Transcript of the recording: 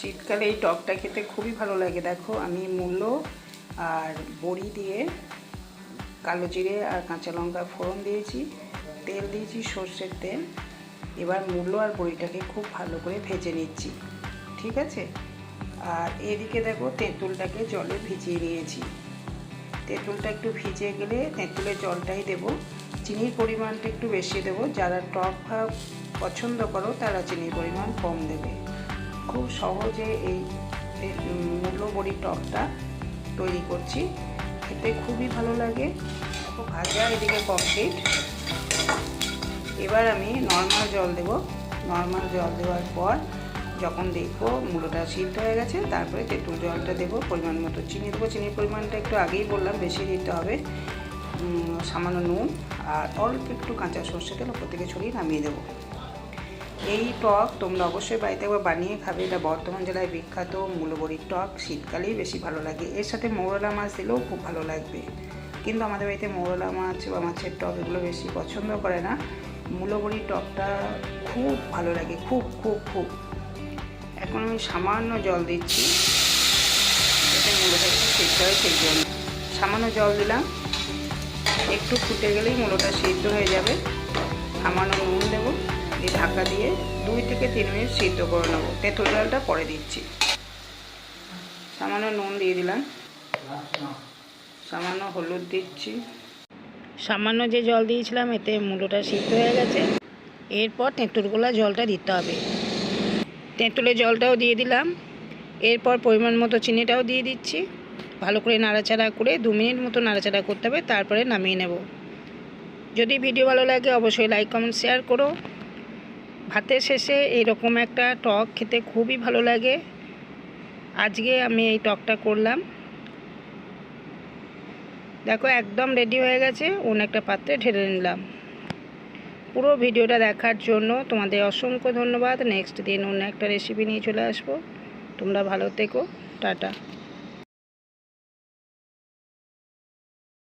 শীতকালে এই টকটা খেতে খুবই ভালো লাগে, দেখো। আমি মূল্য আর বড়ি দিয়ে কালো জিরে আর কাঁচা লঙ্কা ফোড়ন দিয়েছি, তেল দিয়েছি, সর্ষের তেল। এবার মূল্য আর বড়িটাকে খুব ভালো করে ভেজে নিচ্ছি, ঠিক আছে? আর এদিকে দেখো, তেঁতুলটাকে জলে ভিজিয়ে নিয়েছি। তেঁতুলটা একটু ভিজে গেলে তেঁতুলের জলটাই দেব। চিনির পরিমাণটা একটু বেশি দেবো, যারা টক পছন্দ করো, তারা চিনির পরিমাণ কম দেবে। খুব সহজে এই মূল্য বড়ি টকটা তৈরি করছি। খেতে খুবই ভালো লাগে। খুব ভাজা এদিকে কমপ্লিট এবার আমি নর্মাল জল দেব। নর্মাল জল দেওয়ার পর যখন দেখব মূলোটা সিদ্ধ হয়ে গেছে, তারপরে তেঁতুল জলটা দেবো, পরিমাণ মতো চিনি দেবো। চিনির পরিমাণটা একটু আগেই বললাম, বেশি দিতে হবে। সামান্য নুন আর অল্প একটু কাঁচা সর্ষে তেল ওপর থেকে ছড়িয়ে নামিয়ে দেবো। এই টক তোমরা অবশ্যই বাড়িতে একবার বানিয়ে খাবে। এটা বর্ধমান জেলায় বিখ্যাত মূলবড়ির টক। শীতকালেই বেশি ভালো লাগে। এর সাথে মৌরলা মাছ দিলেও খুব ভালো লাগবে। কিন্তু আমাদের বাড়িতে মৌরলা মাছ বা মাছের টক এগুলো বেশি পছন্দ করে না। মূলবড়ির টকটা খুব ভালো লাগে। খুব খুব খুব। এখন আমি সামান্য জল দিচ্ছি। যাতে মূলোটা একটু সিদ্ধ হয় সেই জন্য। সামান্য জল দিলাম। একটু ফুটে গেলেই মূলোটা সিদ্ধ হয়ে যাবে। সামান্য নুন দেবো। ঢাকা দিয়ে দুই থেকে তিন মিনিট সিদ্ধ করে নেব। তেঁতুল জলটা পরে দিচ্ছি। সামান্য নুন দিয়ে দিলাম। সামান্য হলুদ দিচ্ছি। সামান্য যে জল দিয়েছিলাম, এতে মূলোটা সিদ্ধ হয়ে গেছে। এরপর তেঁতুলগুলা জলটা দিতে হবে। তেঁতুলের জলটাও দিয়ে দিলাম। এরপর পরিমাণ মতো চিনিটাও দিয়ে দিচ্ছি। ভালো করে নাড়াচাড়া করে দু মিনিট মতো নাড়াচাড়া করতে হবে, তারপরে নামিয়ে নেব। যদি ভিডিও ভালো লাগে, অবশ্যই লাইক কমেন্ট শেয়ার করো। ভাতের শেষে এইরকম একটা টক খেতে খুবই ভালো লাগে। আজকে আমি এই টকটা করলাম। দেখো একদম রেডি হয়ে গেছে অন্য একটা পাত্রে ঢেলে নিলাম। পুরো ভিডিওটা দেখার জন্য তোমাদের অসংখ্য ধন্যবাদ। নেক্সট দিন অন্য একটা রেসিপি নিয়ে চলে আসব। তোমরা ভালো থেকো। টাটা।